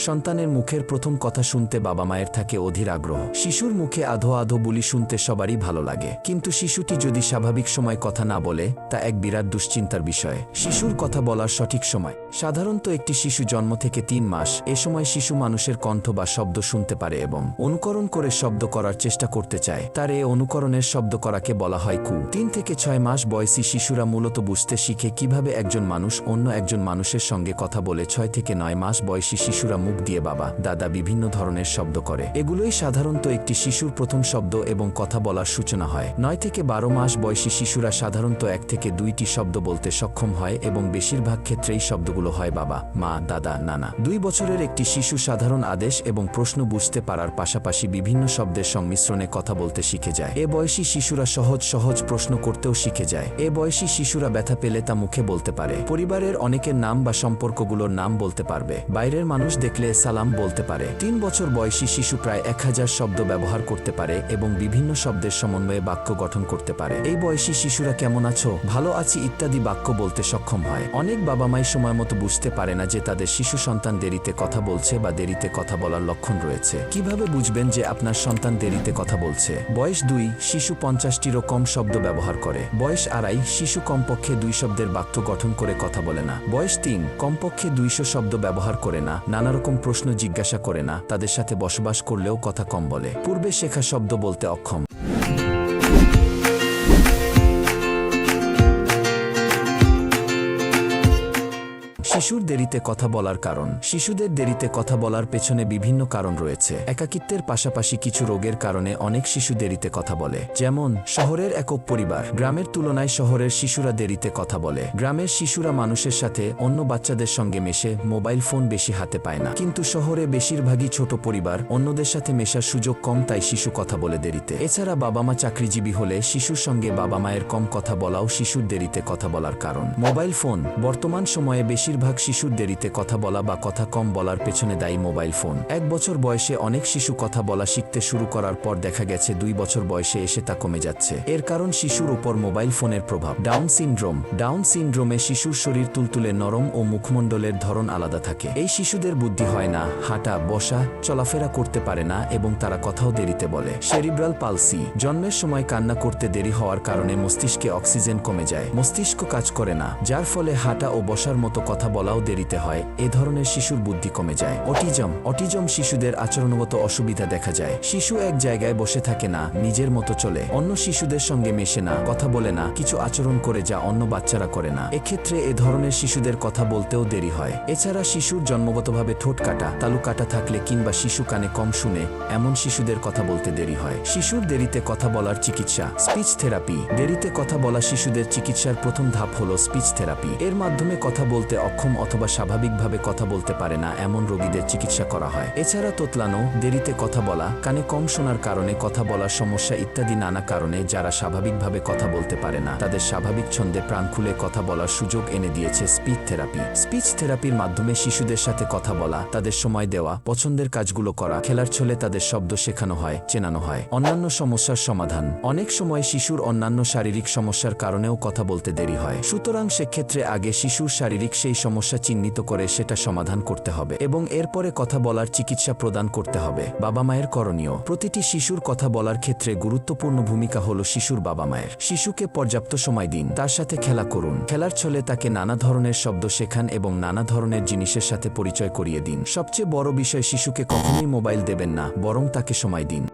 সন্তানের মুখের প্রথম কথা শুনতে বাবা মায়ের থাকে অধীর আগ্রহ। শিশুর মুখে আধো আধো বুলি শুনতে সবারই ভালো লাগে। কিন্তু শিশুটি যদি স্বাভাবিক সময় কথা না বলে, তা এক বিরাট দুশ্চিন্তার বিষয়। শিশুর কথা বলার সঠিক সময়। সাধারণত একটি শিশু জন্ম থেকে তিন মাস, এ সময় শিশু মানুষের কণ্ঠ বা শব্দ শুনতে পারে এবং অনুকরণ করে শব্দ করার চেষ্টা করতে চায়। তার এ অনুকরণের শব্দ করাকে বলা হয় কু। তিন থেকে ছয় মাস বয়সী শিশুরা মূলত বুঝতে শিখে কীভাবে একজন মানুষ অন্য একজন মানুষের সঙ্গে কথা বলে ছয় থেকে নয় মাস বয়সী শিশুরা মুখ দিয়ে বাবা, দাদা বিভিন্ন ধরনের শব্দ করে। এগুলোই সাধারণত একটি শিশুর প্রথম শব্দ এবং কথা বলার সূচনা হয়। নয় থেকে বারো মাস বয়সী শিশুরা সাধারণত এক থেকে দুইটি শব্দ বলতে সক্ষম হয় এবং বেশিরভাগ ক্ষেত্রেই শব্দগুলো হয় বাবা, মা, দাদা, নানা। দুই বছরের একটি শিশু সাধারণ আদেশ এবং প্রশ্ন বুঝতে পারার পাশাপাশি বিভিন্ন শব্দের সংমিশ্রণে কথা বলতে শিখে যায়। এ বয়সী শিশুরা সহজ সহজ প্রশ্ন করতেও শিখে যায়। এ বয়সী শিশুরা ব্যথা পেলে তা মুখে বলতে পারে। পরিবারের অনেকের নাম বা সম্পর্কগুলোর নাম বলতে পারবে। বাইরের মানুষ দেখলে সালাম বলতে পারে। তিন বছর বয়সী শিশু প্রায় এক হাজার শব্দ ব্যবহার করতে পারে এবং বিভিন্ন শব্দের সমন্বয়ে বাক্য গঠন করতে পারে। এই বয়সী শিশুরা কেমন আছো? ভালো আছি ইত্যাদি বাক্য বলতে সক্ষম হয়। অনেক বাবা মাই সময় মতো বুঝতে পারে না যে তাদের শিশু সন্তান দেরিতে কথা বলছে বা দেরিতে কথা বলার লক্ষণ রয়েছে। কীভাবে বুঝবেন যে আপনার সন্তান দেরিতে কথা বলছে? বয়স দুই, শিশু পঞ্চাশটিরও কম শব্দ ব্যবহার করে। বয়স আড়াই, শিশু কমপক্ষে দুই শব্দের বাক্য গঠন করে কথা বলে না। বয়স তিন, কমপক্ষে দুইশো শব্দ ব্যবহার করে না। নানা রকম প্রশ্ন জিজ্ঞাসা করে না, তাদের সাথে বসবাস করলেও কথা কম বলে। পূর্বে শেখা শব্দ বলতে অক্ষম। শিশুর দেরিতে কথা বলার কারণ। শিশুদের দেরিতে কথা বলার পেছনে বিভিন্ন কারণ রয়েছে। একাকিত্বের পাশাপাশি কিছু রোগের কারণে অনেক শিশু দেরিতে কথা বলে। যেমন, শহরের একক পরিবার। গ্রামের তুলনায় শহরের শিশুরা দেরিতে কথা বলে। গ্রামের শিশুরা মানুষের সাথে অন্য বাচ্চাদের সঙ্গে মেশে মোবাইল ফোন বেশি হাতে পায় না। কিন্তু শহরে বেশিরভাগই ছোট পরিবার, অন্যদের সাথে মেশার সুযোগ কম, তাই শিশু কথা বলে দেরিতে। এছাড়া বাবা মা চাকরিজীবী হলে শিশুর সঙ্গে বাবা মায়ের কম কথা বলাও শিশুর দেরিতে কথা বলার কারণ। মোবাইল ফোন বর্তমান সময়ে বেশিরভাগ শিশুর দেরিতে কথা বলা বা কথা কম বলার পেছনে দায়ী মোবাইল ফোন। এক বছর বয়সে অনেক শিশু কথা বলা শিখতে শুরু করার পর দেখা গেছে দুই বছর বয়সে এসে তা কমে যাচ্ছে। এর কারণ শিশুর উপর মোবাইল ফোনের প্রভাব। Down syndrome. ডাউন সিনড্রোমে শিশুর শরীর তুলতুলে নরম ও মুখমণ্ডলের ধরন আলাদা থাকে। এই শিশুদের বুদ্ধি হয় না, হাঁটা, বসা, চলাফেরা করতে পারে না এবং তারা কথাও দেরিতে বলে। Cerebral palsy. জন্মের সময় কান্না করতে দেরি হওয়ার কারণে মস্তিষ্কে অক্সিজেন কমে যায়। মস্তিষ্ক কাজ করে না, যার ফলে হাঁটা ও বসার মতো কথা বলাও দেরিতে হয়। এ ধরনের শিশুর বুদ্ধি কমে যায়। অটিজম অটিজম শিশুদের আচরণগত অসুবিধা দেখা যায়। শিশু এক জায়গায় বসে থাকে না, নিজের মতো চলে। অন্য শিশুদের সঙ্গে মেশে না, কথা বলে না, কিছু আচরণ করে যা অন্য বাচ্চারা করে না। এক্ষেত্রে এ ধরনের শিশুদের কথা বলতেও দেরি হয়। এছাড়া শিশুর জন্মগতভাবে ঠোঁট কাটা, তালু কাটা থাকলে কিংবা শিশু কানে কম শুনে এমন শিশুদের কথা বলতে দেরি হয়। শিশুর দেরিতে কথা বলার চিকিৎসা, স্পিচ থেরাপি। দেরিতে কথা বলা শিশুদের চিকিৎসার প্রথম ধাপ হলো স্পিচ থেরাপি। এর মাধ্যমে কথা বলতে অক্ষম অথবা স্বাভাবিকভাবে কথা বলতে পারে না এমন রোগীদের চিকিৎসা করা হয়। এছাড়া তোতলানো, দেরিতে কথা বলা, কানে কম শোনার কারণে কথা বলার সমস্যা ইত্যাদি নানা কারণে যারা স্বাভাবিকভাবে কথা বলতে পারে না, তাদের স্বাভাবিক ছন্দে প্রাণ খুলে কথা বলার সুযোগ এনে দিয়েছে স্পিচ থেরাপি। স্পিচ থেরাপির মাধ্যমে শিশুদের সাথে কথা বলা, তাদের সময় দেওয়া, পছন্দের কাজগুলো করা, খেলার ছলে তাদের শব্দ শেখানো হয়, চেনানো হয়। অন্যান্য সমস্যার সমাধান। অনেক সময় শিশুর অন্যান্য শারীরিক সমস্যার কারণেও কথা বলতে দেরি হয়। সুতরাং সেক্ষেত্রে আগে শিশুর শারীরিক সেই সমস্যা চিহ্নিত করে সেটা সমাধান করতে হবে এবং এরপরে কথা বলার চিকিৎসা প্রদান করতে হবে। বাবা মায়ের করণীয়। প্রতিটি শিশুর কথা বলার ক্ষেত্রে গুরুত্বপূর্ণ ভূমিকা হল শিশুর বাবা মায়ের। শিশুকে পর্যাপ্ত সময় দিন, তার সাথে খেলা করুন। খেলার ছলে তাকে নানা ধরনের শব্দ শেখান এবং নানা ধরনের জিনিসের সাথে পরিচয় করিয়ে দিন। সবচেয়ে বড় বিষয় শিশুকে কখনোই মোবাইল দেবেন না, বরং তাকে সময় দিন।